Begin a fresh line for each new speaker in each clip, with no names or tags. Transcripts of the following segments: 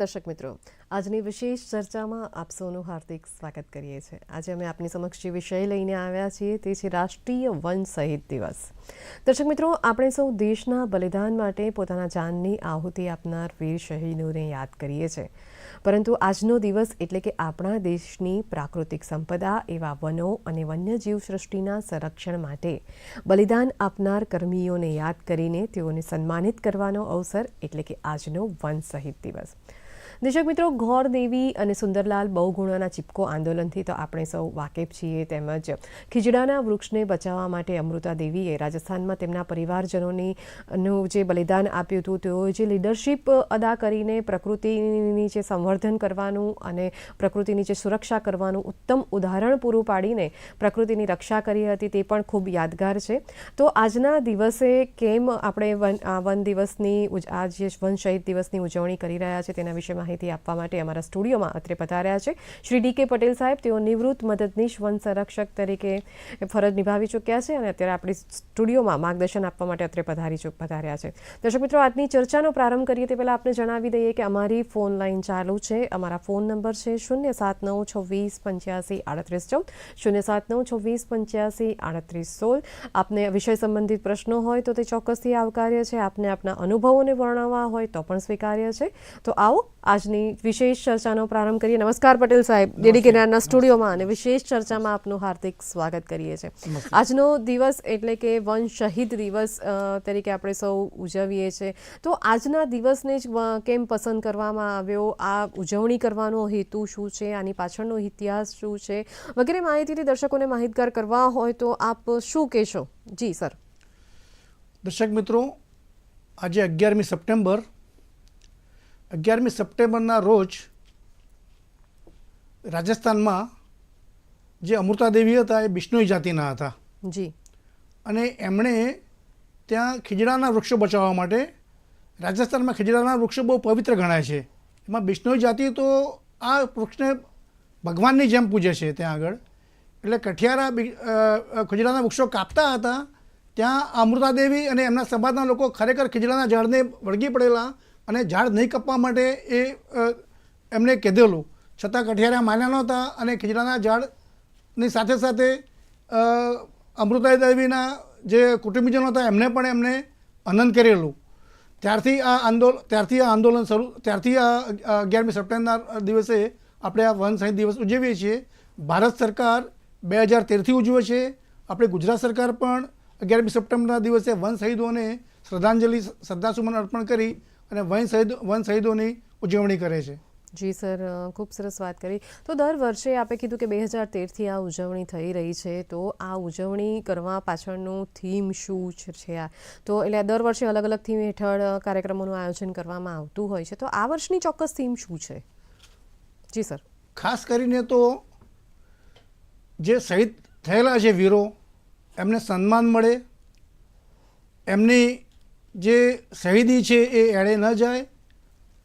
દર્શક મિત્રો, આજની વિશેષ ચર્ચામાં આપ સૌનું હાર્દિક સ્વાગત કરીએ છીએ. આજે અમે આપની સમક્ષ જે વિષય લઈને આવ્યા છીએ તે છે રાષ્ટ્રીય વન શહીદ દિવસ. દર્શક મિત્રો, આપણે સૌ દેશના બલિદાન માટે પોતાના જાનની આહુતિ આપનાર વીર શહીદોને યાદ કરીએ છીએ. પરંતુ આજનો દિવસ એટલે કે આપણા દેશની પ્રાકૃતિક સંપદા, એવા વનો અને વન્યજીવ સૃષ્ટિના સંરક્ષણ માટે બલિદાન આપનાર કર્મીઓને યાદ કરીને તેઓને સન્માનિત કરવાનો અવસર એટલે કે આજનો વન શહીદ દિવસ. દર્શક મિત્રો, ઘોર દેવી અને સુંદરલાલ બહુગુણાના ચીપકો આંદોલનથી તો આપણે સૌ વાકેફ છીએ તેમજ ખીજડાના વૃક્ષને બચાવવા માટે અમૃતા દેવીએ રાજસ્થાનમાં તેમના પરિવારજનોની નું જે બલિદાન આપ્યું હતું, તેઓ જે લીડરશિપ અદા કરીને પ્રકૃતિની જે સંવર્ધન કરવાનું અને પ્રકૃતિની જે સુરક્ષા કરવાનું ઉત્તમ ઉદાહરણ પૂરું પાડીને પ્રકૃતિની રક્ષા કરી હતી તે પણ ખૂબ યાદગાર છે. તો આજના દિવસે કેમ આપણે વન દિવસની આ જે વન શહીદ દિવસની ઉજવણી કરી રહ્યા છે તેના વિશે માહિતી આપવા માટે અમારા સ્ટુડિયોમાં અત્રે પધાર્યા છે. શ્રી ડી કે પટેલ સાહેબ, તેઓ નિવૃત્ત મદદનીશ વન સંરક્ષક તરીકે ફરજ નિભાવી ચૂક્યા છે અને અત્યારે આપણી સ્ટુડિયોમાં માર્ગદર્શન આપવા માટે અત્રે પધારી પધાર્યા છે. દર્શક મિત્રો, આજની ચર્ચાનો પ્રારંભ કરીએ તે પહેલાં આપણે જણાવી દઈએ કે અમારી ફોન લાઇન ચાલુ છે. અમારા ફોન નંબર છે શૂન્ય સાત નવ છવ્વીસ પંચ્યાસી આડત્રીસ ચૌદ. શૂન્ય સાત નવ છવ્વીસ પંચ્યાસી આડત્રીસ સોળ. આપને વિષય સંબંધિત પ્રશ્નો હોય તો તે ચોક્કસથી આવકાર્ય છે. આપને આપના અનુભવોને વર્ણવવા હોય તો પણ સ્વીકાર્ય છે. તો આવો આજની વિશેષ ચર્ચાનો પ્રારંભ કરીએ. નમસ્કાર પટેલ સાહેબ. ડીડી કિનારના સ્ટુડિયોમાં અને વિશેષ ચર્ચામાં આપનું હાર્દિક સ્વાગત કરીએ છીએ. આજનો દિવસ એટલે કે વન શહીદ દિવસ તરીકે આપણે સૌ ઉજવીએ છીએ. તો આજના દિવસને જ કેમ પસંદ કરવામાં આવ્યો? આ ઉજવણી કરવાનો હેતુ શું છે? આની પાછળનો ઇતિહાસ શું છે? વગેરે માહિતીથી દર્શકોને માહિતગાર કરવા હોય તો આપ શું કહેશો? જી સર.
દર્શક મિત્રો આજે અગિયારમી સપ્ટેમ્બર અગિયારમી સપ્ટેમ્બરના રોજ રાજસ્થાનમાં જે અમૃતાદેવી હતા એ બિશ્નોઈ જાતિના હતા.
જી.
અને એમણે ત્યાં ખીજડાના વૃક્ષો બચાવવા માટે રાજસ્થાનમાં ખીજડાના વૃક્ષો બહુ પવિત્ર ગણાય છે. એમાં બિશ્નોઈ જાતિ તો આ વૃક્ષને ભગવાનની જેમ પૂજે છે ત્યાં આગળ. એટલે કઠિયારા ખીજડાના વૃક્ષો કાપતા હતા ત્યાં અમૃતાદેવી અને એમના સમાજના લોકો ખરેખર ખીજડાના ઝાડને વળગી પડેલા અને ઝાડ નહીં કપવા માટે એ એમણે કીધેલું. છતાં કઠિયારા માન્યા નહોતા અને ખીજડાના ઝાડની સાથે સાથે અમૃતાઈ દેવીના જે કુટુંબીજનો હતા, એમને પણ એમને આનંદ કરેલું. ત્યારથી આ આંદોલન ત્યારથી આ આંદોલન શરૂ, ત્યારથી આ અગિયારમી સપ્ટેમ્બરના દિવસે આપણે આ વન શહીદ દિવસ ઉજવીએ છીએ. ભારત સરકાર બે હજાર તેરથી ઉજવે છે. આપણે ગુજરાત સરકાર પણ અગિયારમી સપ્ટેમ્બરના દિવસે વન શહીદોને શ્રદ્ધાંજલિ, શ્રદ્ધાસુમન અર્પણ કરી અને વન શહીદ વન શહીદોની ઉજવણી કરે છે.
જી સર ખૂબ સરસ વાત કરી. તો દર વર્ષે આપે કીધું કે બે હજાર તેરથી આ ઉજવણી થઈ રહી છે. તો આ ઉજવણી કરવા પાછળનું થીમ શું છે છે આ? તો એટલે દર વર્ષે અલગ અલગ થીમ હેઠળ કાર્યક્રમોનું આયોજન કરવામાં આવતું હોય છે. તો આ વર્ષની ચોક્કસ થીમ શું છે? જી સર.
ખાસ કરીને તો જે શહીદ થયેલા છે વીરો એમને સન્માન મળે એમની જે શહીદી છે એ એળે ન જાય,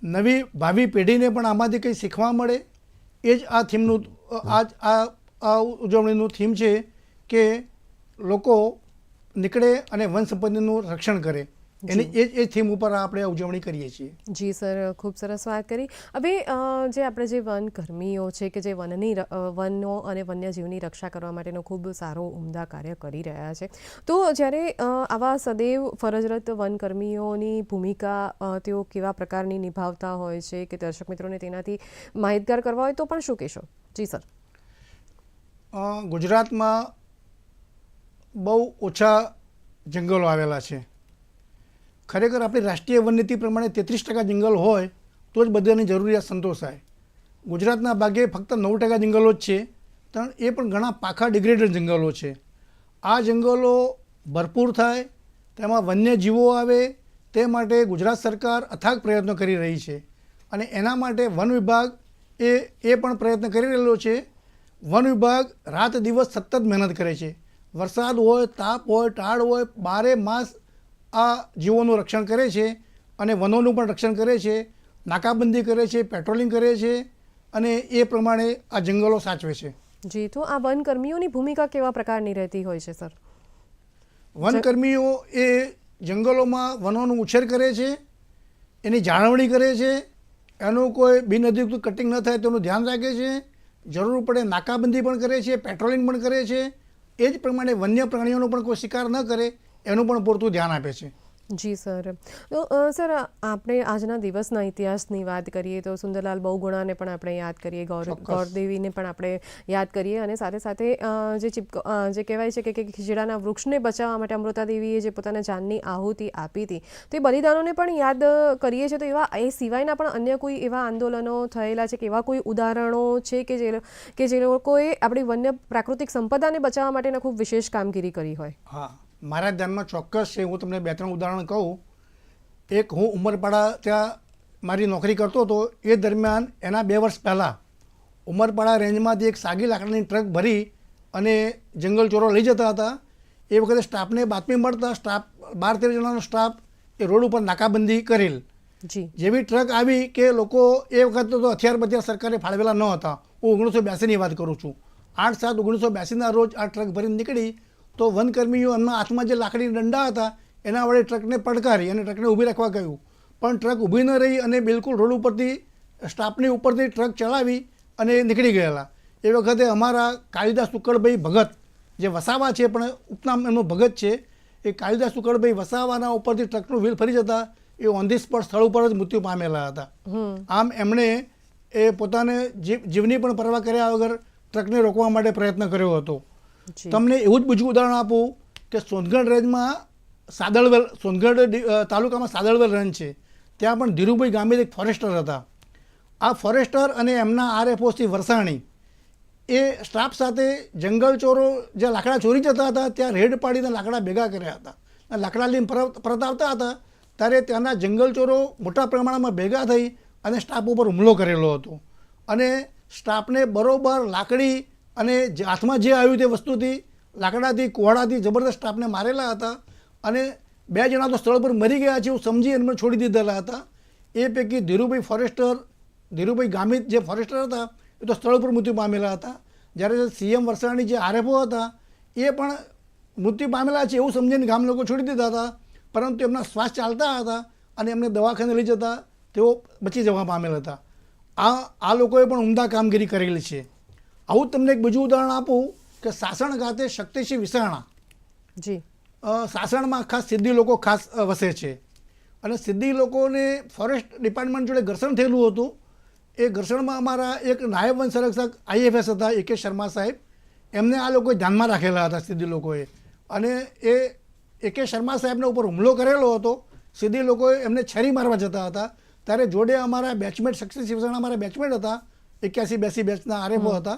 નવી ભાવિ પેઢીને પણ આમાંથી કંઈ શીખવા મળે, એ જ આ થીમનું, આ આ ઉજવણીનું થીમ છે કે લોકો નીકળે અને વન સંપત્તિનું રક્ષણ કરે. એની એ એ થીમ ઉપર આપણે ઉજવણી કરીએ છીએ.
જી સર ખૂબ સરસ વાત કરી. હવે જે આપણે જે વન કર્મીઓ છે કે જે વનની વનો અને વન્યજીવની રક્ષા કરવા માટેનો ખૂબ સારો ઉમદા કાર્ય કરી રહ્યા છે. તો જ્યારે આવા સદૈવ ફરજરત વનકર્મીઓની ભૂમિકા તેઓ કેવા પ્રકારની નિભાવતા હોય છે કે દર્શક મિત્રોને તેનાથી માહિતગાર કરવા હોય તો પણ શું કહેશો? જી સર.
ગુજરાતમાં બહુ ઓછા જંગલો આવેલા છે. ખરેખર આપણી રાષ્ટ્રીય વનનીતિ પ્રમાણે તેત્રીસ ટકા જંગલ હોય, તો જ બધાની જરૂરિયાત સંતોષાય. ગુજરાતના ભાગે ફક્ત નવ ટકા જંગલો જ છે પણ એ પણ ઘણા પાખા ડિગ્રેડેડ જંગલો છે. આ જંગલો ભરપૂર થાય, તેમાં વન્યજીવો આવે, તે માટે ગુજરાત સરકાર અથાગ પ્રયત્નો કરી રહી છે. અને એના માટે વન વિભાગ એ એ પણ પ્રયત્ન કરી રહેલો છે. વન વિભાગ રાત દિવસ સતત મહેનત કરે છે. વરસાદ હોય, તાપ હોય, ટાળ હોય, બારે માસ આ જીવોનું રક્ષણ કરે છે અને વનોનું પણ રક્ષણ કરે છે નાકાબંધી કરે છે પેટ્રોલિંગ કરે છે અને એ પ્રમાણે આ જંગલો સાચવે છે.
જી તો આ વનકર્મીઓની ભૂમિકા કેવા પ્રકારની રહેતી હોય છે સર?
વનકર્મીઓ એ જંગલોમાં વનોનો ઉછેર કરે છે એની જાળવણી કરે છે એનું કોઈ બિનઅધિકૃત કટિંગ ન થાય તેનું ધ્યાન રાખે છે જરૂર પડે નાકાબંધી પણ કરે છે પેટ્રોલિંગ પણ કરે છે એ જ પ્રમાણે વન્ય પ્રાણીઓનો પણ કોઈ શિકાર ન કરે એનું પણ પૂરતું ધ્યાન આપે છે.
જી સર. તો સર આપણે આજના દિવસના ઇતિહાસની વાત કરીએ તો સુંદરલાલ બહુગુણાને પણ આપણે યાદ કરીએ ગૌર. ગૌરદેવીને પણ આપણે યાદ કરીએ અને સાથે સાથે જે ચીપકો જે કહેવાય છે કે ખીજડાના વૃક્ષને બચાવવા માટે અમૃતાદેવીએ જે પોતાના જાનની આહુતિ આપી હતી તે બલિદાનોને પણ યાદ કરીએ છીએ તો એવા એ સિવાયના પણ અન્ય કોઈ એવા આંદોલનો થયેલા છે કે એવા કોઈ ઉદાહરણો છે કે જે કે જે લોકોએ આપણી વન્ય પ્રાકૃતિક સંપદાને બચાવવા માટેના ખૂબ વિશેષ કામગીરી કરી હોય?
હા. મારા ધ્યાનમાં ચોક્કસ છે હું તમને બે ત્રણ ઉદાહરણ કહું. એક હું ઉમરપાડા ત્યાં મારી નોકરી કરતો હતો એ દરમિયાન એના બે વર્ષ પહેલાં ઉમરપાડા રેન્જમાંથી એક સાગી લાકડાની ટ્રક ભરી અને જંગલ ચોરો લઈ જતા હતા. એ વખતે સ્ટાફને બાતમી મળતા સ્ટાફ બાર તેર જણાનો સ્ટાફ એ રોડ ઉપર નાકાબંધી કરેલ. જેવી ટ્રક આવી કે લોકો એ વખતે તો હથિયાર બથિયાર સરકારે ફાળવેલા ન હતા. હું ઓગણીસો બ્યાસીની વાત કરું છું. આઠ સાત ઓગણીસો બ્યાસીના રોજ આ ટ્રક ભરીને નીકળી તો વનકર્મીઓ એમના હાથમાં જે લાકડી દંડા હતા એના વડે ટ્રકને પડકારી અને ટ્રકને ઊભી રાખવા કહ્યું પણ ટ્રક ઊભી ન રહી અને બિલકુલ રોડ ઉપરથી સ્ટાફની ઉપરથી ટ્રક ચલાવી અને નીકળી ગયેલા. એ વખતે અમારા કાલિદાસ સુકળભાઈ ભગત જે વસાવા છે પણ ઉપનામ એમનું ભગત છે એ કાલિદાસ સુકળભાઈ વસાવાના ઉપરથી ટ્રકનું વ્હીલ ફરી જતા એ ઓન ધી સ્પોટ સ્થળ ઉપર જ મૃત્યુ પામેલા હતા. આમ એમણે એ પોતાને જીવ જીવની પણ પરવા કર્યા વગર ટ્રકને રોકવા માટે પ્રયત્ન કર્યો હતો. તમને એવું જ બીજું ઉદાહરણ આપું કે સોનગઢ રેન્જમાં સાદળવેલ, સોનગઢ તાલુકામાં સાદળવેલ રેન્જ છે. ત્યાં પણ ધીરુભાઈ ગામે એક ફોરેસ્ટર હતા. આ ફોરેસ્ટર અને એમના આરએફઓસી વરસાણી એ સ્ટાફ સાથે જંગલ ચોરો જે લાકડા ચોરી જતા હતા, ત્યાં રેડ પાડીને લાકડા ભેગા કર્યા હતા. લાકડા લઈને પરત આવતા હતા, ત્યારે ત્યાંના જંગલ ચોરો મોટા પ્રમાણમાં ભેગા થઈ અને સ્ટાફ ઉપર હુમલો કરેલો હતો. અને સ્ટાફને બરોબર લાકડી અને હાથમાં જે આવ્યું તે વસ્તુથી, લાકડાથી, કુવાડાથી જબરદસ્ત સ્ટાફને મારેલા હતા અને બે જણા તો સ્થળ પર મરી ગયા છે એવું સમજી એમને છોડી દીધેલા હતા. એ પૈકી ધીરુભાઈ ફોરેસ્ટર, ધીરુભાઈ ગામિત જે ફોરેસ્ટર હતા, એ તો સ્થળ પર મૃત્યુ પામેલા હતા. જ્યારે સીએમ વરસાણી જે આરએફઓ હતા, એ પણ મૃત્યુ પામેલા છે એવું સમજીને ગામ લોકો છોડી દીધા હતા. પરંતુ એમના શ્વાસ ચાલતા હતા અને એમને દવાખાને લઈ જતા તેઓ બચી જવા પામેલા હતા. આ આ લોકોએ પણ ઉમદા કામગીરી કરેલી છે. આવું તમને એક બીજું ઉદાહરણ આપું કે સાસણ ખાતે શક્તિસિંહ વિસાણા
જી.
સાસણમાં ખાસ સિદ્ધિ લોકો ખાસ વસે છે. અને સિદ્ધિ લોકોને ફોરેસ્ટ ડિપાર્ટમેન્ટ જોડે ઘર્ષણ થયેલું હતું. એ ઘર્ષણમાં અમારા એક નાયબ વન સંરક્ષક આઈએફએસ હતા એ કે શર્મા સાહેબ. એમને આ લોકોએ ધ્યાનમાં રાખેલા હતા સિદ્ધિ લોકોએ. અને એ એ કે શર્મા સાહેબના ઉપર હુમલો કરેલો હતો. સિદ્ધિ લોકોએ એમને છરી મારવા જતા હતા. ત્યારે જોડે અમારા બેચમેટ શક્તિ શિવસેના અમારા બેચમેટ હતા. એક્યાસી બેસી બેચના આરેફો હતા.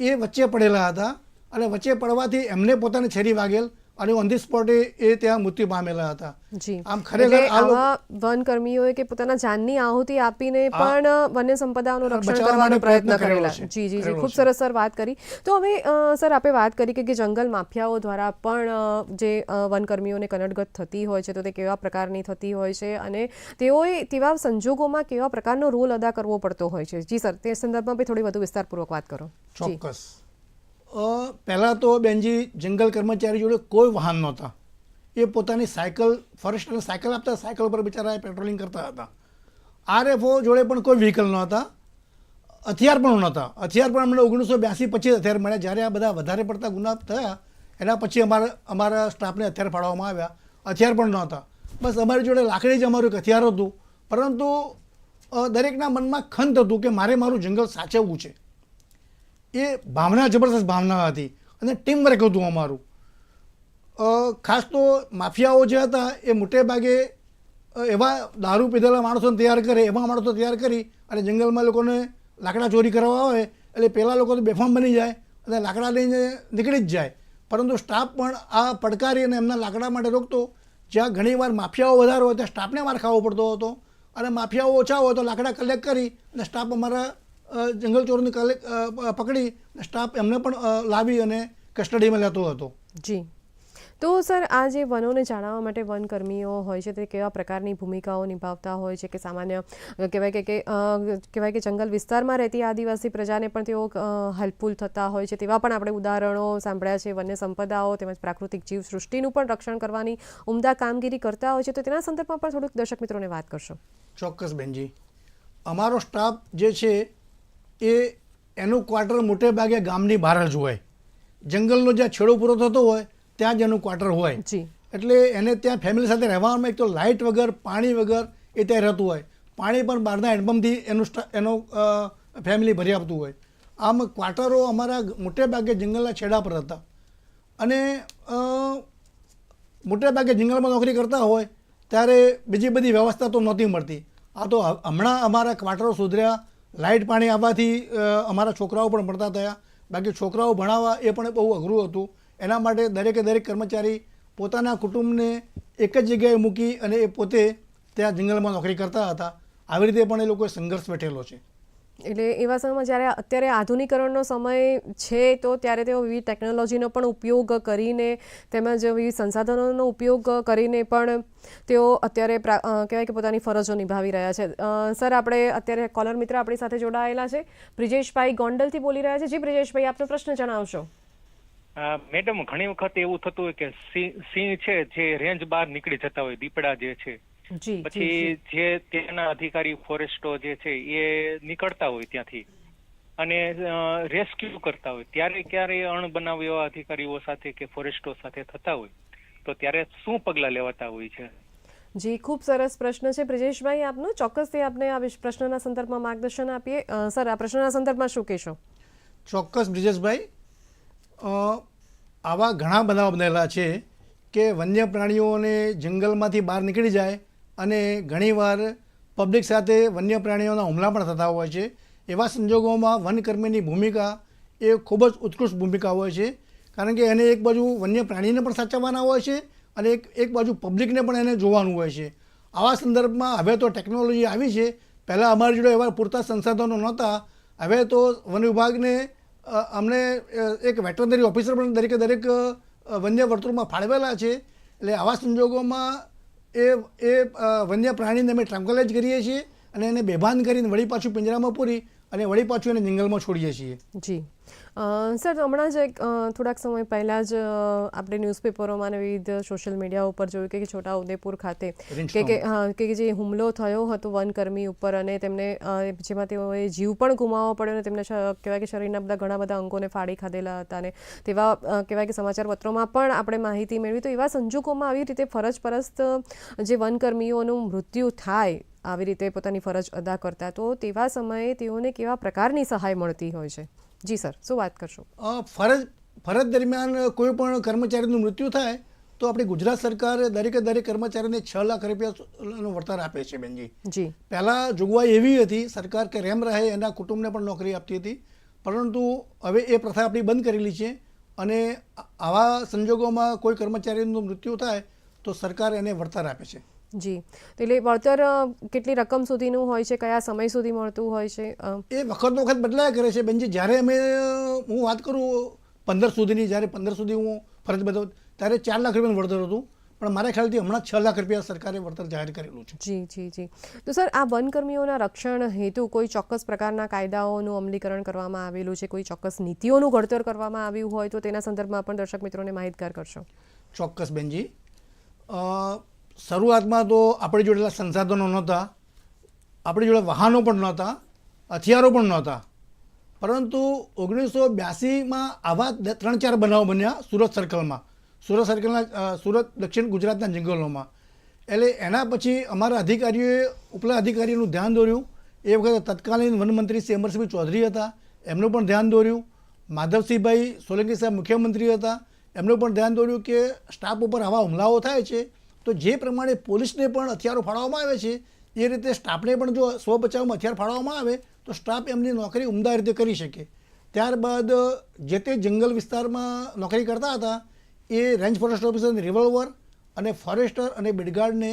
એ વચ્ચે પડેલા હતા. અને વચ્ચે પડવાથી એમને પોતાને છેરી વાગેલ. અને ઓન ધી સ્પોટ એ ત્યાં મૃત્યુ પામેલા હતા.
જી.
આમ ખરેખર
આવા વન કર્મીઓએ કે પોતાના જાનની આહુતિ આપીને પણ વન્ય સંપદાનું રક્ષણ કરવાનો પ્રયત્ન
કરેલા
જી જી જી ખૂબ સરસ સર વાત કરી. તો હવે સર આપણે વાત કરી કે જંગલ માફિયાઓ દ્વારા પણ જે વનકર્મીઓને કનડગત થતી હોય છે તો તે કેવા પ્રકારની થતી હોય છે અને તેઓએ તેવા સંજોગોમાં કેવા પ્રકારનો રોલ અદા કરવો પડતો હોય છે? જી સર તે સંદર્ભમાં થોડી વધુ વિસ્તારપૂર્વક વાત કરો.
ચોક્કસ. પહેલાં તો બેનજી જંગલ કર્મચારી જોડે કોઈ વાહન નહોતા. એ પોતાની સાયકલ ફોરેસ્ટરને સાયકલ આપતા સાયકલ પર બિચારા પેટ્રોલિંગ કરતા હતા. આરએફઓ જોડે પણ કોઈ વ્હીકલ નહોતા. હથિયાર પણ નહોતા. હથિયાર પણ અમને ઓગણીસો બ્યાસી પછી હથિયાર મળ્યા. જ્યારે આ બધા વધારે પડતા ગુના થયા, એના પછી અમારા અમારા સ્ટાફને હથિયાર ફાળવવામાં આવ્યા. હથિયાર પણ નહોતા. બસ અમારી જોડે લાકડી જ અમારું એક હથિયાર હતું. પરંતુ દરેકના મનમાં ખંત હતું કે મારે મારું જંગલ સાચવવું છે. એ ભાવના, જબરદસ્ત ભાવના હતી અને ટીમ વર્ક હતું અમારું. ખાસ તો માફિયાઓ જે હતા એ મોટે ભાગે એવા દારૂ પીધેલા માણસોને તૈયાર કરે, એવા માણસો તૈયાર કરી અને જંગલમાં લોકોને લાકડા ચોરી કરવા આવે, એટલે પહેલાં લોકો તો બેફામ બની જાય અને લાકડા લઈને નીકળી જ જાય. પરંતુ સ્ટાફ પણ આ પડકારી અને એમના લાકડા માટે રોકતો, જ્યાં ઘણીવાર માફિયાઓ વધારે હોય ત્યાં સ્ટાફને માર ખાવો પડતો હતો અને માફિયાઓ ઓછા હોય તો લાકડા કલેક્ટ કરી અને સ્ટાફ અમારા જંગલ ચોરોને કલેક્ટ પકડી સ્ટાફ એમને પણ લાવી અને કસ્ટડીમાં લેતો હતો.
જી. તો સર આ જે વનોને જાળવવા માટે વનકર્મીઓ હોય છે તે કેવા પ્રકારની ભૂમિકાઓ નિભાવતા હોય છે કે સામાન્ય કહેવાય કે કે કહેવાય કે જંગલ વિસ્તારમાં રહેતી આદિવાસી પ્રજાને પણ તેઓ હેલ્પફુલ થતા હોય છે તેવા પણ આપણે ઉદાહરણો સાંભળ્યા છે વન્ય સંપદાઓ તેમજ પ્રાકૃતિક જીવ સૃષ્ટિનું પણ રક્ષણ કરવાની ઉમદા કામગીરી કરતા હોય છે. તો તેના સંદર્ભમાં પણ થોડુંક દર્શક મિત્રોને વાત કરશો.
ચોક્કસ બેનજી. અમારો સ્ટાફ જે છે એ એનું ક્વાર્ટર મોટે ભાગે ગામની બહાર જ હોય. જંગલનો જ્યાં છેડો પૂરો થતો હોય ત્યાં જ એનું ક્વાર્ટર હોય. એટલે એને ત્યાં ફેમિલી સાથે રહેવામાં એક તો લાઇટ વગર પાણી વગર એ ત્યાં રહેતું હોય. પાણી પણ બહારના હેન્ડપંપથી એનું એનો ફેમિલી ભરી આપતું હોય. આમ ક્વાર્ટરો અમારા મોટે ભાગે જંગલના છેડા પર હતા. અને મોટે ભાગે જંગલમાં નોકરી કરતા હોય ત્યારે બીજી બધી વ્યવસ્થા તો નહોતી મળતી. આ તો હમણાં અમારા ક્વાર્ટરો સુધર્યા લાઇટ પાણી આવવાથી અમારા છોકરાઓ પણ ભણતા થયા. બાકી છોકરાઓ ભણાવવા એ પણ બહુ અઘરું હતું. એના માટે દરેકે દરેક કર્મચારી પોતાના કુટુંબને એક જ જગ્યાએ મૂકી અને એ પોતે ત્યાં જંગલમાં નોકરી કરતા હતા. આવી રીતે પણ એ લોકોએ સંઘર્ષ બેઠેલો છે.
એટલે એવા સમયમાં જ્યારે અત્યારે આધુનિકરણનો સમય છે, તો ત્યારે તેઓ વિવિધ ટેકનોલોજીનો પણ ઉપયોગ કરીને તેમજ વિવિધ સંસાધનોનો ઉપયોગ કરીને પણ તેઓ અત્યારે કહેવાય કે પોતાની ફરજો નિભાવી રહ્યા છે. સર, આપણે અત્યારે કોલર મિત્ર આપણી સાથે જોડાયેલા છે. બ્રિજેશભાઈ ગોંડલથી બોલી રહ્યા છે. જી, બ્રિજેશભાઈ, આપનો પ્રશ્ન જણાવશો.
મેડમ, ઘણી વખત એવું થતું હોય કે સિંહ છે જે રેન્જ બહાર નીકળી જતા હોય, દીપડા જે છે પછી જે. ત્યાંના અધિકારી ફોરેસ્ટો જે છે એ નીકળતા હોય ત્યાંથી અને રેસ્ક્યુ કરતા હોય. ત્યારે ક્યારે અણબનાવ એવા અધિકારીઓ સાથે કે ફોરેસ્ટો સાથે થતા હોય તો ત્યારે શું પગલાં લેવાતા હોય છે?
જી ખૂબ સરસ પ્રશ્ન છે. બ્રિજેશભાઈ આપનો ચોક્કસથી આપને આ પ્રશ્નના સંદર્ભમાં માર્ગદર્શન આપીએ. સર આ પ્રશ્નના સંદર્ભમાં શું કહેશો?
ચોક્કસ બ્રિજેશભાઈ. આવા ઘણા બનાવ બનેલા છે કે વન્ય પ્રાણીઓને જંગલમાંથી બહાર નીકળી જાય અને ઘણીવાર પબ્લિક સાથે વન્ય પ્રાણીઓના હુમલા પણ થતા હોય છે. એવા સંજોગોમાં વનકર્મીની ભૂમિકા એ ખૂબ જ ઉત્કૃષ્ટ ભૂમિકા હોય છે. કારણ કે એને એક બાજુ વન્ય પ્રાણીને પણ સાચવવાના હોય છે અને એક એક બાજુ પબ્લિકને પણ એને જોવાનું હોય છે. આવા સંદર્ભમાં હવે તો ટેકનોલોજી આવી છે. પહેલાં અમારી જોડે એવા પૂરતા સંસાધનો નહોતા. હવે તો વન વિભાગને અમને એક વેટરનરી ઓફિસર પણ દરેકે દરેક વન્ય વર્તુળમાં ફાળવેલા છે. એટલે આવા સંજોગોમાં એ એ વન્ય પ્રાણીને અમે ટ્રાન્કલાઇઝ કરીએ છીએ અને એને બેભાન કરીને વળી પાછું પિંજરામાં પૂરી. અને વળી પાછું એને જંગલમાં છોડીએ છીએ.
જી. સર હમણાં જ એક થોડાક સમય પહેલાં જ આપણે ન્યૂઝપેપરોમાં અને વિવિધ સોશિયલ મીડિયા ઉપર જોયું કે છોટા ઉદેપુર ખાતે કે કે હા કે જે હુમલો થયો હતો વનકર્મી ઉપર અને તેમને જેમાં તેઓએ જીવ પણ ગુમાવવો પડ્યો અને તેમને કહેવાય કે શરીરના બધા ઘણા બધા અંગોને ફાડી ખાધેલા હતા અને તેવા કહેવાય કે સમાચાર પત્રોમાં પણ આપણે માહિતી મેળવી. તો એવા સંજોગોમાં આવી રીતે ફરજ પરસ્ત જે વનકર્મીઓનું મૃત્યુ થાય આવી રીતે પોતાની ફરજ અદા કરતા. તો તેવા સમયે તેઓને કેવા પ્રકારની સહાય મળતી હોય છે? જી સર શું વાત કરશો?
ફરજ ફરજ દરમિયાન કોઈ પણ કર્મચારીનું મૃત્યુ થાય તો આપણી ગુજરાત સરકાર દરેકે દરેક કર્મચારીને છ લાખ રૂપિયાનું વળતર આપે છે બેનજી.
જી.
પહેલાં જોગવાઈ એવી હતી સરકાર કે રેમ રહે એના કુટુંબને પણ નોકરી આપતી હતી. પરંતુ હવે એ પ્રથા આપણી બંધ કરેલી છે અને આવા સંજોગોમાં કોઈ કર્મચારીનું મૃત્યુ થાય તો સરકાર એને વળતર આપે છે.
જી. તો એટલે વળતર કેટલી રકમ સુધીનું હોય છે કયા સમય સુધી મળતું હોય છે
એ વખત વખત બદલાયા કરે છે બેનજી. જ્યારે અમે હું વાત કરું પંદર સુધીની જ્યારે પંદર સુધી હું ફરજ બધો ત્યારે ચાર લાખ રૂપિયાનું વળતર હતું. પણ મારા ખ્યાલથી હમણાં છ લાખ રૂપિયા સરકારે વળતર જાહેર કરેલું છે.
જી જી જી. તો સર આ વનકર્મીઓના રક્ષણ હેતુ કોઈ ચોક્કસ પ્રકારના કાયદાઓનું અમલીકરણ કરવામાં આવેલું છે? કોઈ ચોક્કસ નીતિઓનું ઘડતર કરવામાં આવ્યું હોય તો તેના સંદર્ભમાં પણ દર્શક મિત્રોને માહિતગાર કરશો.
ચોક્કસ બેનજી. શરૂઆતમાં તો આપણી જોડે સંસાધનો નહોતા, આપણી જોડે વાહનો પણ નહોતા, હથિયારો પણ નહોતા. પરંતુ ઓગણીસો બ્યાસીમાં આવા ત્રણ ચાર બનાવો બન્યા સુરત સર્કલમાં. સુરત સર્કલના સુરત, દક્ષિણ ગુજરાતના જંગલોમાં. એટલે એના પછી અમારા અધિકારીઓએ ઉપલા અધિકારીઓનું ધ્યાન દોર્યું. એ વખતે તત્કાલીન વનમંત્રી શ્રી અમરસિંહ ચૌધરી હતા, એમનું પણ ધ્યાન દોર્યું. માધવસિંહભાઈ સોલંકી સાહેબ મુખ્યમંત્રી હતા, એમનું પણ ધ્યાન દોર્યું કે સ્ટાફ ઉપર આવા હુમલાઓ થાય છે. તો જે પ્રમાણે પોલીસને પણ હથિયારો ફાળવવામાં આવે છે, એ રીતે સ્ટાફને પણ જો સ્વ બચાવમાં હથિયાર ફાળવવામાં આવે, તો સ્ટાફ એમની નોકરી ઉમદા રીતે કરી શકે. ત્યારબાદ, જે તે જંગલ વિસ્તારમાં નોકરી કરતા હતા, એ રેન્જ ફોરેસ્ટ ઓફિસરને રિવોલ્વર અને ફોરેસ્ટર અને બિડગાર્ડને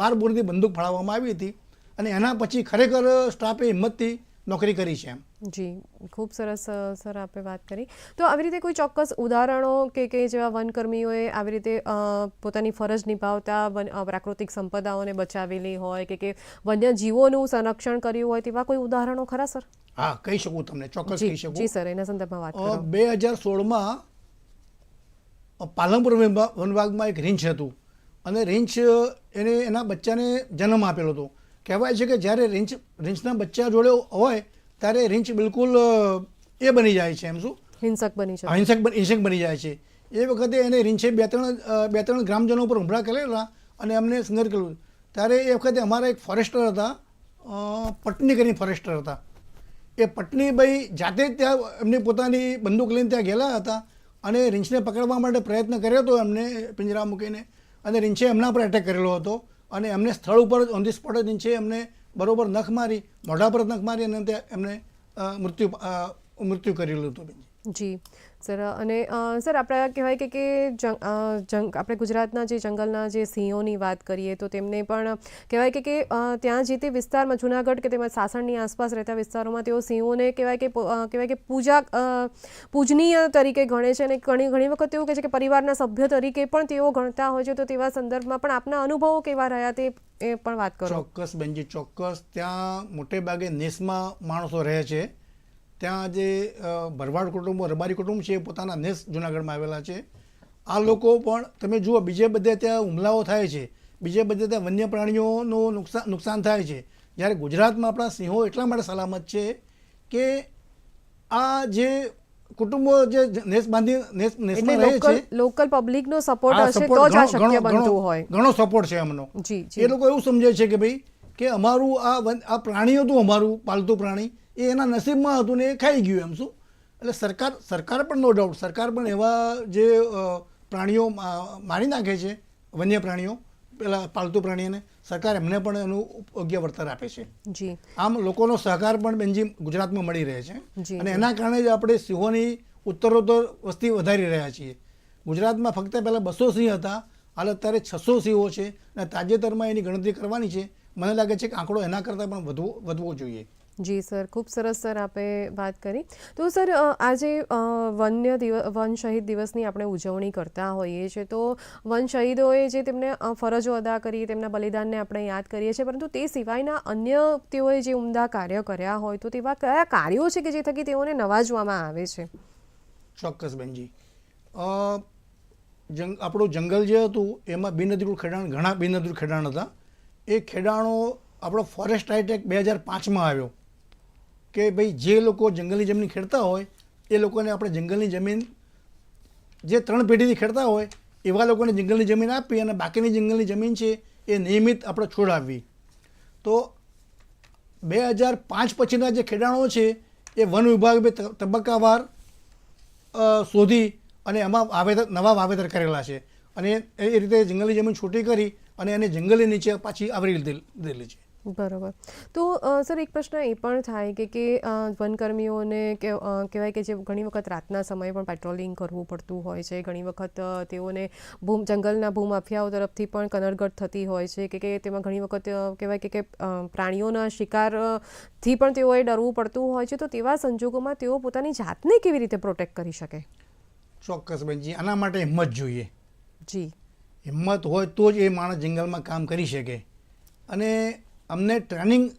બાર બોરની બંદૂક ફાળવવામાં આવી હતી. અને એના પછી ખરેખર સ્ટાફે હિંમતથી નોકરી કરી છે એમ.
જી ખૂબ સરસ સર આપે વાત કરી. તો આવી રીતે કોઈ ચોક્કસ ઉદાહરણો કે કે જેવા વનકર્મીઓએ આવી રીતે પોતાની ફરજ નિભાવતા વન પ્રાકૃતિક સંપદાઓને બચાવેલી હોય કે કે વન્ય જીવોનું સંરક્ષણ કર્યું હોય તેવા કોઈ ઉદાહરણો ખરા સર?
હા કહી શકું તમને ચોક્કસ કહી શકું.
જી સર એના સંદર્ભમાં વાત કરો.
બે હજાર સોળમાં પાલનપુર વનભાગમાં એક રીંછ હતું. અને રીંછ એને એના બચ્ચાને જન્મ આપેલો હતો. કહેવાય છે કે જ્યારે રીંછ રીંછના બચ્ચા જોડે હોય ત્યારે રીંછ બિલકુલ એ બની જાય છે એમ શું?
હિંસક બની
જાય હિંસક હિંસક બની જાય છે. એ વખતે એને રીંછે બે ત્રણ બે ત્રણ ગ્રામજનો ઉપર હુમલા કરેલા અને અમને સંઘર્ષ કર્યું. ત્યારે એ વખતે અમારા એક ફોરેસ્ટર હતા પટની કરીને ફોરેસ્ટર હતા. એ પટનીભાઈ જાતે જ ત્યાં એમની પોતાની બંદૂક લઈને ત્યાં ગયેલા હતા અને રીંછને પકડવા માટે પ્રયત્ન કર્યો હતો એમને પિંજરા મૂકીને અને રીંછે એમના પર એટેક કરેલો હતો. અને એમને સ્થળ ઉપર ઓન ધી સ્પોટ જ નીચે એમને બરોબર નખ મારી, મોઢા પર નખ મારી અને એમને મૃત્યુ મૃત્યુ કરેલું હતું.
જી. સર, અને સર, આપણે કહેવાય કે કે જંગ આપણે ગુજરાતના જે જંગલના જે સિંહોની વાત કરીએ તો તેમને પણ કહેવાય કે કે ત્યાં જે તે વિસ્તારમાં જુનાગઢ કે તેમજ સાસણની આસપાસ રહેતા વિસ્તારોમાં તેઓ સિંહોને કહેવાય કે કહેવાય કે પૂજા પૂજનીય તરીકે ગણે છે અને ઘણી ઘણી વખત એવું કહે છે કે પરિવારના સભ્ય તરીકે પણ તેઓ ગણતા હોય છે. તો તેવા સંદર્ભમાં પણ આપના અનુભવો કેવા રહ્યા તે, એ પણ વાત કરો.
ચોક્કસ બેનજી, ચોક્કસ. ત્યાં મોટે ભાગે નેસમાં માણસો રહે છે. ત્યાં જે ભરવાડ કુટુંબ રબારી કુટુંબ છે એ પોતાના નેસ જુનાગઢમાં આવેલા છે. આ લોકો પણ તમે જુઓ બીજે બધે ત્યાં હુમલાઓ થાય છે. બીજે બધે ત્યાં વન્ય પ્રાણીઓનું નુકસાન નુકસાન થાય છે. જ્યારે ગુજરાતમાં આપણા સિંહો એટલા માટે સલામત છે કે આ જે કુટુંબો જે નેસ બાંધી નેસ નેસમાં રહે છે
લોકલ પબ્લિકનો સપોર્ટ હશે તો જ આ શક્ય બનતું હોય.
ઘણો સપોર્ટ છે એમનો. એ લોકો એવું સમજે છે કે ભાઈ કે અમારું આ આ પ્રાણીઓ હતું અમારું પાલતુ પ્રાણી. એ એના નસીબમાં હતું ને એ ખાઈ ગયું એમ શું? એટલે સરકાર સરકાર પણ નો ડાઉટ સરકાર પણ એવા જે પ્રાણીઓ મારી નાખે છે વન્ય પ્રાણીઓ પેલા પાલતુ પ્રાણીઓને સરકાર એમને પણ એનું યોગ્ય વળતર આપે છે.
જી.
આમ લોકોનો સહકાર પણ બેનજી ગુજરાતમાં મળી રહે છે. અને એના કારણે જ આપણે સિંહોની ઉત્તરોત્તર વસ્તી વધારી રહ્યા છીએ. ગુજરાતમાં ફક્ત પહેલાં બસો સિંહ હતા હાલ અત્યારે છસો સિંહો છે અને તાજેતરમાં એની ગણતરી કરવાની છે. મને લાગે છે કે આંકડો એના કરતાં પણ વધવો વધવો જોઈએ.
જી સર, ખૂબ સરસ સર આપે વાત કરી. તો સર આજે વન્ય દિવસ, વન શહીદ દિવસની આપણે ઉજવણી કરતા હોઈએ છીએ તો વન શહીદોએ જે તેમને ફરજો અદા કરી, તેમના બલિદાનને આપણે યાદ કરીએ છીએ, પરંતુ તે સિવાયના અન્ય તેઓએ જે ઉમદા કાર્ય કર્યા હોય, તો તેવા કયા કાર્યો છે કે જે થકી તેઓને નવાજવામાં આવે છે?
ચોક્કસ બેનજી. જંગ, આપણું જંગલ જે હતું, એમાં બિનઅધિકૃત ખેડાણ, ઘણા બિનઅધિકૃત ખેડાણ હતા. એ ખેડાણો આપણો ફોરેસ્ટ રાઇટ એક્ટ બે હજાર પાંચમાં આવ્યો. કે ભાઈ જે લોકો જંગલની જમીન ખેડતા હોય, એ લોકોને આપણે જંગલની જમીન, જે ત્રણ પેઢીથી ખેડતા હોય, એવા લોકોને જંગલની જમીન આપી અને બાકીની જંગલની જમીન છે એ નિયમિત આપણે છોડાવવી. તો બે હજાર પાંચ પછીના જે ખેડાણો છે, એ વન વિભાગે ત- તબક્કાવાર શોધી અને એમાં વાવેતર, નવા વાવેતર કરેલા છે. અને એ રીતે જંગલની જમીન છૂટી કરી અને એને જંગલની નીચે પાછી આવરી દીધેલી છે.
બરાબર. તો સર એક પ્રશ્ન એ પણ થાય કે કે વનકર્મીઓને કે કહેવાય કે જે ઘણી વખત રાતના સમયે પણ પેટ્રોલિંગ કરવું પડતું હોય છે. ઘણી વખત તેઓને ભૂમ જંગલના ભૂમાફિયાઓ તરફથી પણ કનરગટ થતી હોય છે કે કે તેમાં ઘણી વખત કહેવાય કે કે પ્રાણીઓના શિકારથી પણ તેઓએ ડરવું પડતું હોય છે. તો તેવા સંજોગોમાં તેઓ પોતાની જાતને કેવી રીતે પ્રોટેક્ટ કરી શકે?
ચોક્કસ બેનજી આના માટે હિંમત જોઈએ.
જી.
હિંમત હોય તો જ એ માણસ જંગલમાં કામ કરી શકે. અને અમને ટ્રેનિંગ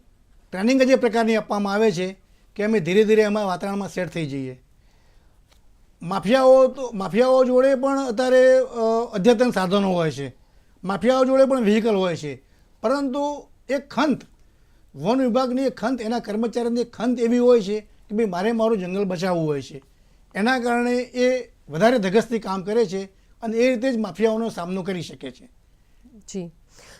ટ્રેનિંગ જ એ પ્રકારની આપવામાં આવે છે કે અમે ધીરે ધીરે એમાં વાતાવરણમાં સેટ થઈ જઈએ. માફિયાઓ તો, માફિયાઓ જોડે પણ અત્યારે અદ્યતન સાધનો હોય છે. માફિયાઓ જોડે પણ વ્હીકલ હોય છે. પરંતુ એક ખંત, વન વિભાગની એક ખંત, એના કર્મચારીની એક ખંત એવી હોય છે કે ભાઈ મારે મારું જંગલ બચાવવું હોય છે. એના કારણે એ વધારે ધગસથી કામ કરે છે અને એ રીતે જ માફિયાઓનો સામનો કરી શકે છે.
જી.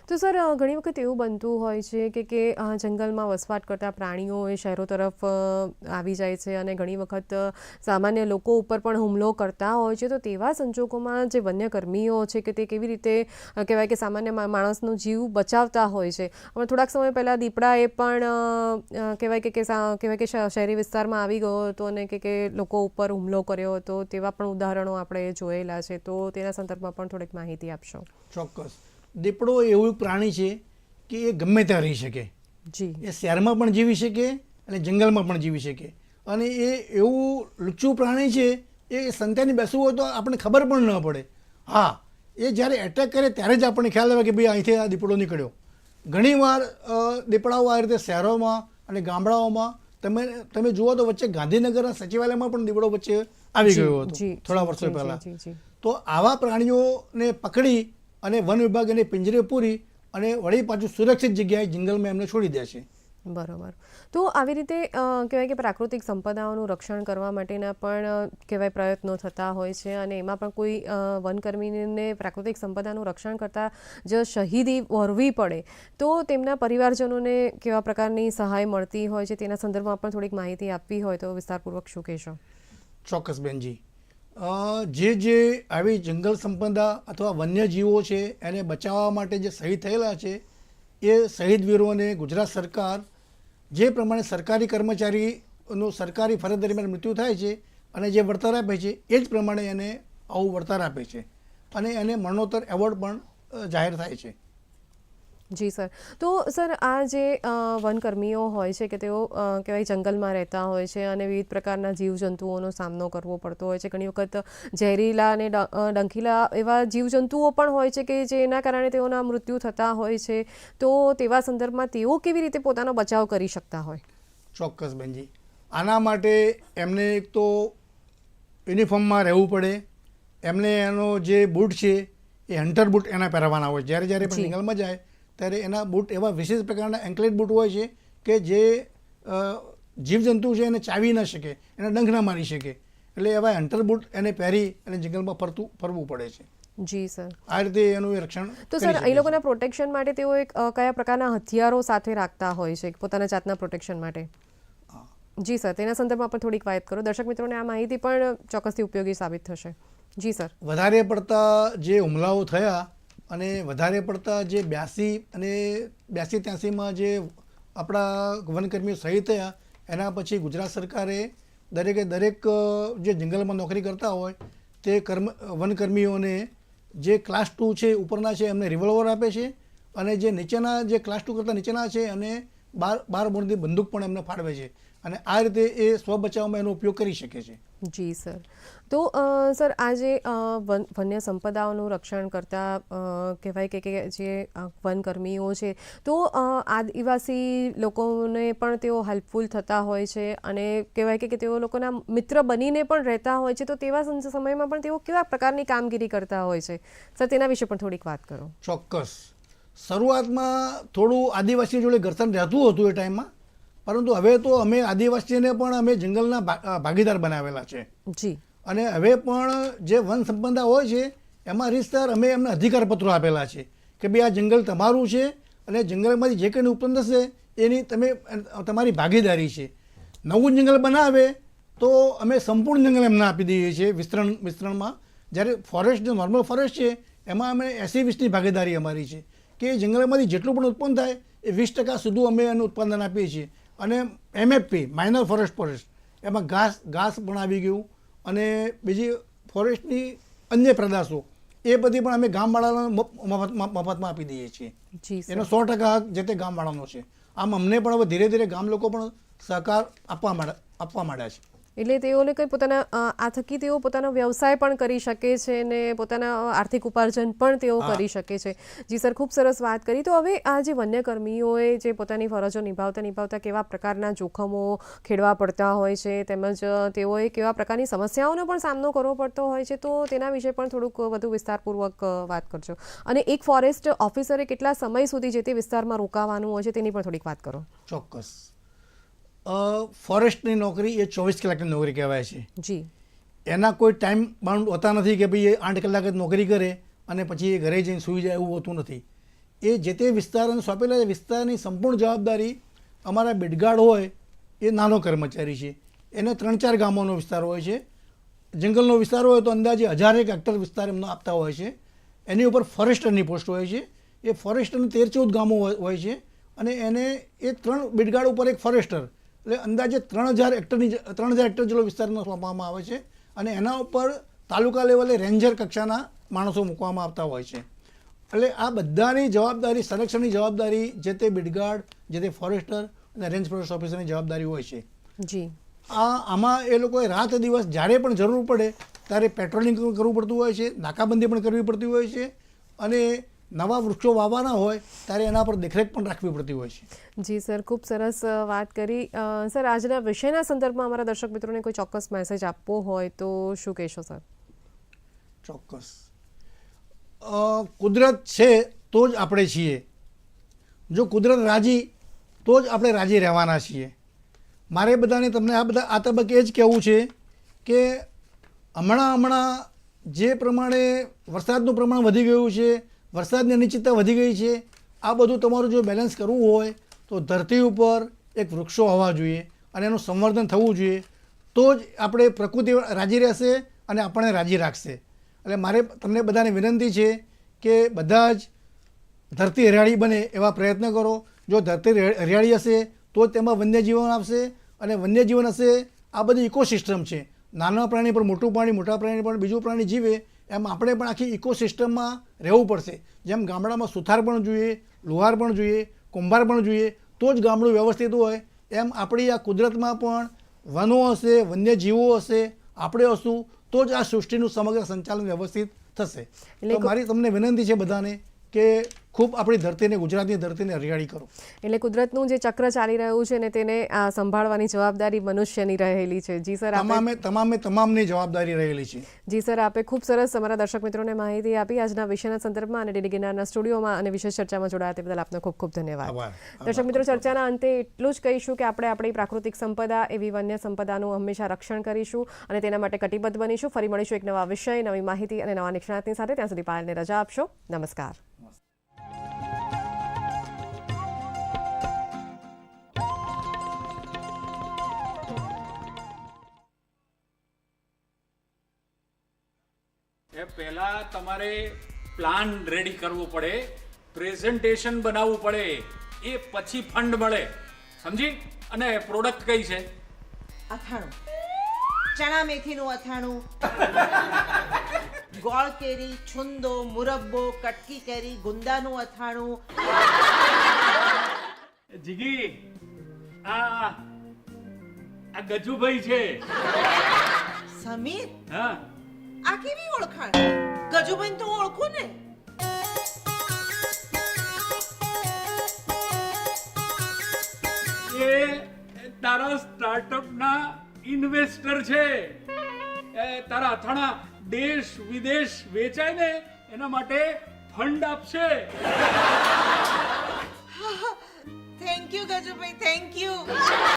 તો સર ઘણી વખત એવું બનતું હોય છે કે કે જંગલમાં વસવાટ કરતા પ્રાણીઓ એ શહેરો તરફ આવી જાય છે અને ઘણી વખત સામાન્ય લોકો ઉપર પણ હુમલો કરતા હોય છે. તો તેવા સંજોગોમાં જે વન્યકર્મીઓ છે કે તે કેવી રીતે કહેવાય કે સામાન્ય માણસનો જીવ બચાવતા હોય છે. હવે થોડાક સમય પહેલાં દીપડાએ પણ કહેવાય કે કહેવાય કે શહેરી વિસ્તારમાં આવી ગયો હતો અને કે કે, લોકો ઉપર હુમલો કર્યો હતો. તેવા પણ ઉદાહરણો આપણે જોયેલા છે. તો તેના સંદર્ભમાં પણ થોડીક માહિતી આપશો.
ચોક્કસ. દીપડો એવું પ્રાણી છે કે એ ગમે ત્યાં રહી શકે.
જી.
એ શહેરમાં પણ જીવી શકે અને જંગલમાં પણ જીવી શકે. અને એ એવું લુચ્ચું પ્રાણી છે એ સંતાની બેસવું હોય તો આપણને ખબર પણ ન પડે. હા એ જ્યારે એટેક કરે ત્યારે જ આપણને ખ્યાલ આવે કે ભાઈ અહીંથી આ દીપડો નીકળ્યો. ઘણીવાર દીપડાઓ આ રીતે શહેરોમાં અને ગામડાઓમાં તમે તમે જુઓ તો વચ્ચે ગાંધીનગરના સચિવાલયમાં પણ દીપડો વચ્ચે આવી ગયો હતો થોડા વર્ષો પહેલા. તો આવા પ્રાણીઓને પકડી અને વન વિભાગ એને પિંજરે પૂરી અને વળી પાછું સુરક્ષિત જગ્યાએ જંગલમાં એમને છોડી દે છે.
બરોબર. તો આવી રીતે કહેવાય કે પ્રાકૃતિક સંપદાઓનું રક્ષણ કરવા માટેના પણ કહેવાય પ્રયત્નો થતા હોય છે અને એમાં પણ કોઈ વનકર્મીને પ્રાકૃતિક સંપદાનું રક્ષણ કરતાં જ શહીદી વરવી પડે. તો તેમના પરિવારજનોને કેવા પ્રકારની સહાય મળતી હોય છે તેના સંદર્ભમાં પણ થોડીક માહિતી આપવી હોય તો વિસ્તારપૂર્વક શું કહેશો?
ચોક્કસ બેનજી. જે જે આવી જંગલ સંપદા અથવા વન્યજીવો છે, એને બચાવવા માટે જે શહીદ થયેલા છે, એ શહીદ વીરોને ગુજરાત સરકાર જે પ્રમાણે સરકારી કર્મચારીનું સરકારી ફરજ દરમિયાન મૃત્યુ થાય છે અને જે વળતર આપે છે, એ જ પ્રમાણે એને આવું વળતર આપે છે. અને એને મરણોત્તર એવોર્ડ પણ જાહેર થાય છે.
જી સર. તો સર આ જે વનકર્મીઓ હોય છે કે તેઓ કહેવાય જંગલમાં રહેતા હોય છે અને વિવિધ પ્રકારના જીવજંતુઓનો સામનો કરવો પડતો હોય છે. ઘણી વખત ઝેરીલા અને ડંખીલા એવા જીવજંતુઓ પણ હોય છે કે જેના કારણે તેઓના મૃત્યુ થતા હોય છે. તો તેવા સંદર્ભમાં તેઓ કેવી રીતે પોતાનો બચાવ કરી શકતા હોય?
ચોક્કસ બેનજી. આના માટે એમને એક તો યુનિફોર્મમાં રહેવું પડે. એમને એનો જે બૂટ છે એ હન્ટર બૂટ એના પહેરવાના હોય. જ્યારે જ્યારે પણ જંગલમાં જાય ત્યારે એના બૂટ એવા વિશેષ પ્રકારના એન્કલેટ બૂટ હોય છે કે જે જીવજંતુ છે એને ચાવી ન શકે એને ડંખ ના મારી શકે. એટલે એવા હન્ટર બૂટ એને પહેરી અને જંગલમાં ફરતું ફરવું પડે છે.
જી સર.
આ રીતે એનું રક્ષણ
તો સર એ. લોકોના પ્રોટેક્શન માટે તેઓ એક કયા પ્રકારના હથિયારો સાથે રાખતા હોય છે? પોતાના જાતના પ્રોટેક્શન માટે? જી સર. તેના સંદર્ભમાં પણ થોડીક વાત કરો. દર્શક મિત્રોને આ માહિતી પણ ચોક્કસથી ઉપયોગી સાબિત થશે. જી સર.
વધારે પડતા જે હુમલાઓ થયા અને વધારે પડતા જે બ્યાસી અને બ્યાસી ત્યાસીમાં જે આપણા વનકર્મીઓ શહીદ થયા, એના પછી ગુજરાત સરકારે દરેકે દરેક જે જંગલમાં નોકરી કરતા હોય, તે કર્મ, વનકર્મીઓને જે ક્લાસ ટુ છે ઉપરના છે એમને રિવોલ્વર આપે છે અને જે નીચેના, જે ક્લાસ ટુ કરતાં નીચેના છે અને બાર બાર બોર્ડની બંદૂક પણ એમને ફાળવે છે. અને આ રીતે એ સ્વ બચાવમાં એનો ઉપયોગ કરી શકે છે.
જી, સર. તો સર, આજે વન, વન્ય સંપદાઓનું રક્ષણ કરતા કહેવાય કે જે વનકર્મીઓ છે, તો આદિવાસી લોકોને પણ તેઓ હેલ્પફુલ થતા હોય છે અને કહેવાય કે તેઓ લોકોના મિત્ર બનીને પણ રહેતા હોય છે, તો તેવા સમયમાં પણ તેઓ કેવા પ્રકારની કામગીરી કરતા હોય છે? સર, તેના વિશે પણ થોડીક વાત કરો.
ચોક્કસ. શરૂઆતમાં થોડું આદિવાસી જોડે ઘર્ષણ રહેતું હતું એ ટાઈમમાં. પરંતુ હવે તો અમે આદિવાસીને પણ અમે જંગલના ભાગીદાર બનાવેલા છે.
જી.
અને હવે પણ જે વન સંપદા હોય છે એમાં રીતસર અમે એમને અધિકાર પત્રો આપેલા છે કે ભાઈ આ જંગલ તમારું છે અને જંગલમાંથી જે કંઈ ઉત્પન્ન થશે એની તમે તમારી ભાગીદારી છે. નવું જંગલ બનાવે તો અમે સંપૂર્ણ જંગલ એમને આપી દઈએ છીએ વિસ્તરણ વિસ્તરણમાં. જ્યારે ફોરેસ્ટ જે નોર્મલ ફોરેસ્ટ છે એમાં અમે એસી વીસની ભાગીદારી અમારી છે. કે જંગલમાંથી જેટલું પણ ઉત્પન્ન થાય એ વીસ ટકા સુધી અમે એનું ઉત્પાદન આપીએ છીએ. અને એમએફપી માઇનર ફોરેસ્ટ ફોરેસ્ટ એમાં ઘાસ ઘાસ પણ આવી ગયું અને બીજી ફોરેસ્ટની અન્ય પ્રદાશો એ બધી પણ અમે ગામવાળાને મફતમાં મફતમાં આપી દઈએ છીએ. એનો સો ટકા હક જે તે ગામવાળાનો છે. આમ અમને પણ હવે ધીરે ધીરે ગામ લોકો પણ સહકાર આપવા માંડ્યા આપવા માંડ્યા છે.
એટલે તેઓને કંઈ પોતાના આ થકી તેઓ પોતાનો વ્યવસાય પણ કરી શકે છે અને પોતાના આર્થિક ઉપાર્જન પણ તેઓ કરી શકે છે. જી સર ખૂબ સરસ વાત કરી. તો હવે આ જે વન્યકર્મીઓએ જે પોતાની ફરજો નિભાવતા નિભાવતા કેવા પ્રકારના જોખમો ખેડવા પડતા હોય છે તેમજ તેઓએ કેવા પ્રકારની સમસ્યાઓનો પણ સામનો કરવો પડતો હોય છે તો તેના વિશે પણ થોડુંક વધુ વિસ્તારપૂર્વક વાત કરજો. અને એક ફોરેસ્ટ ઓફિસરે કેટલા સમય સુધી જે તે વિસ્તારમાં રોકાવાનું હોય છે તેની પણ થોડીક વાત કરો.
ચોક્કસ. ફોરેસ્ટની નોકરી એ ચોવીસ કલાકની નોકરી કહેવાય છે.
જી.
એના કોઈ ટાઈમ બાઉન્ડ હોતા નથી કે ભાઈ એ આઠ કલાક જ નોકરી કરે અને પછી એ ઘરે જઈને સૂઈ જાય એવું હોતું નથી. એ જે તે વિસ્તારને સોંપેલા વિસ્તારની સંપૂર્ણ જવાબદારી અમારા બિડગાડ હોય એ નાનો કર્મચારી છે. એને ત્રણ ચાર ગામોનો વિસ્તાર હોય છે. જંગલનો વિસ્તાર હોય તો અંદાજે હજારેક હેક્ટર વિસ્તાર એમનો આપતા હોય છે. એની ઉપર ફોરેસ્ટરની પોસ્ટ હોય છે. એ ફોરેસ્ટરની તેર ચૌદ ગામો હોય છે અને એને એ ત્રણ બિડગાડ ઉપર એક ફોરેસ્ટર એટલે અંદાજે ત્રણ હજાર હેક્ટરની ત્રણ હજાર હેક્ટર જેટલો વિસ્તારનો સોંપવામાં આવે છે અને એના ઉપર તાલુકા લેવલે રેન્જર કક્ષાના માણસો મૂકવામાં આવતા હોય છે. એટલે આ બધાની જવાબદારી સંરક્ષણની જવાબદારી જે તે બિડગાર્ડ જે તે ફોરેસ્ટર અને રેન્જ ફોરેસ્ટ ઓફિસરની જવાબદારી હોય છે.
જી.
આ આમાં એ લોકોએ રાત દિવસ જ્યારે પણ જરૂર પડે ત્યારે પેટ્રોલિંગ કરવું પડતું હોય છે નાકાબંધી પણ કરવી પડતી હોય છે અને નવા વૃક્ષો વાવવાના હોય ત્યારે એના પર દેખરેખ પણ રાખવી પડતી હોય છે.
જી સર ખૂબ સરસ વાત કરી. સર આજના વિષયના સંદર્ભમાં અમારા દર્શક મિત્રોને કોઈ ચોક્કસ મેસેજ આપવો હોય તો શું કહેશો સર?
ચોક્કસ. કુદરત છે તો જ આપણે છીએ. જો કુદરત રાજી તો જ આપણે રાજી રહેવાના છીએ. મારે બધાને તમને આ બધા આ તબક્કે એ જ કહેવું છે કે હમણાં હમણાં જે પ્રમાણે વરસાદનું પ્રમાણ વધી ગયું છે વરસાદની અનિશ્ચિતતા વધી ગઈ છે. આ બધું તમારું જો બેલેન્સ કરવું હોય, તો ધરતી ઉપર એક વૃક્ષો હોવા જોઈએ અને એનું સંવર્ધન થવું જોઈએ. તો જ આપણે પ્રકૃતિ રાજી રહેશે અને આપણને રાજી રાખશે. એટલે મારે તમને બધાને વિનંતી છે કે બધા જ ધરતી હરિયાળી બને એવા પ્રયત્ન કરો. જો ધરતી હરિયાળી હશે, તો જ તેમાં વન્યજીવન આવશે અને વન્યજીવન હશે આ બધી ઇકોસિસ્ટમ છે. નાના પ્રાણી પર મોટું પ્રાણી, મોટા પ્રાણી પણ બીજું પ્રાણી જીવે એમ આપણે પણ આખી ઇકોસિસ્ટમમાં રહેવું પડશે. જેમ ગામડામાં સુથાર પણ જોઈએ લુહાર પણ જોઈએ કુંભાર પણ જોઈએ તો જ ગામડું વ્યવસ્થિત હોય. એમ આપણી આ કુદરતમાં પણ વનો હશે વન્યજીવો હશે આપણે હશું તો જ આ સૃષ્ટિનું સમગ્ર સંચાલન વ્યવસ્થિત થશે.
એટલે
મારી તમને વિનંતી છે બધાને કે ખૂબ આપણી ધરતીને ગુજરાતની ધરતીને હરિયાળી કરો.
એટલે કુદરતનું જે ચક્ર ચાલી રહ્યું છે ને તેને આ સંભાળવાની જવાબદારી મનુષ્યની રહેલી છે. જી સર
તમામે તમામે તમામની જવાબદારી રહેલી છે.
જી સર આપે ખૂબ સરસ અમારા દર્શક મિત્રોને માહિતી આપી. આજના વિષયના સંદર્ભમાં અને ડીડી ગિરનારના સ્ટુડિયોમાં અને વિશેષ ચર્ચામાં જોડાયા તે બદલ આપનો ખૂબ ખૂબ ધન્યવાદ. દર્શક મિત્રો ચર્ચાના અંતે એટલું જ કહીશું કે આપણે આપણી પ્રાકૃતિક સંપદા એવી વન્ય સંપદાનું હંમેશા રક્ષણ કરીશું અને તેના માટે કટિબદ્ધ બનીશું. ફરી મળીશું એક નવા વિષય નવી માહિતી અને નવા નિષ્ણાતની સાથે. ત્યાં સુધી પાયલને રજા આપશો. નમસ્કાર.
એ પહેલા તમારે પ્લાન રેડી કરવો પડે પ્રેઝન્ટેશન બનાવવું પડે, એ પછી ફંડ મળે. સમજી? અને પ્રોડક્ટ કઈ છે?
અથાણું. ચણા મેથીનું અથાણું. ગોળ કેરી છુંદો મુરબ્બો કટકી કેરી ગુંદાનું અથાણું.
જીગી આ આ ગજુભાઈ છે.
સમીર
હા.
આ કેવી ઓળખાણ? ગજુભાઈ તો ઓળખું ને.
એ તારા સ્ટાર્ટઅપ ના ઇન્વેસ્ટર છે. એ તારા અથાણા દેશ વિદેશ વેચાય ને એના માટે ફંડ આપશે.
Thank you Gajubhai thank you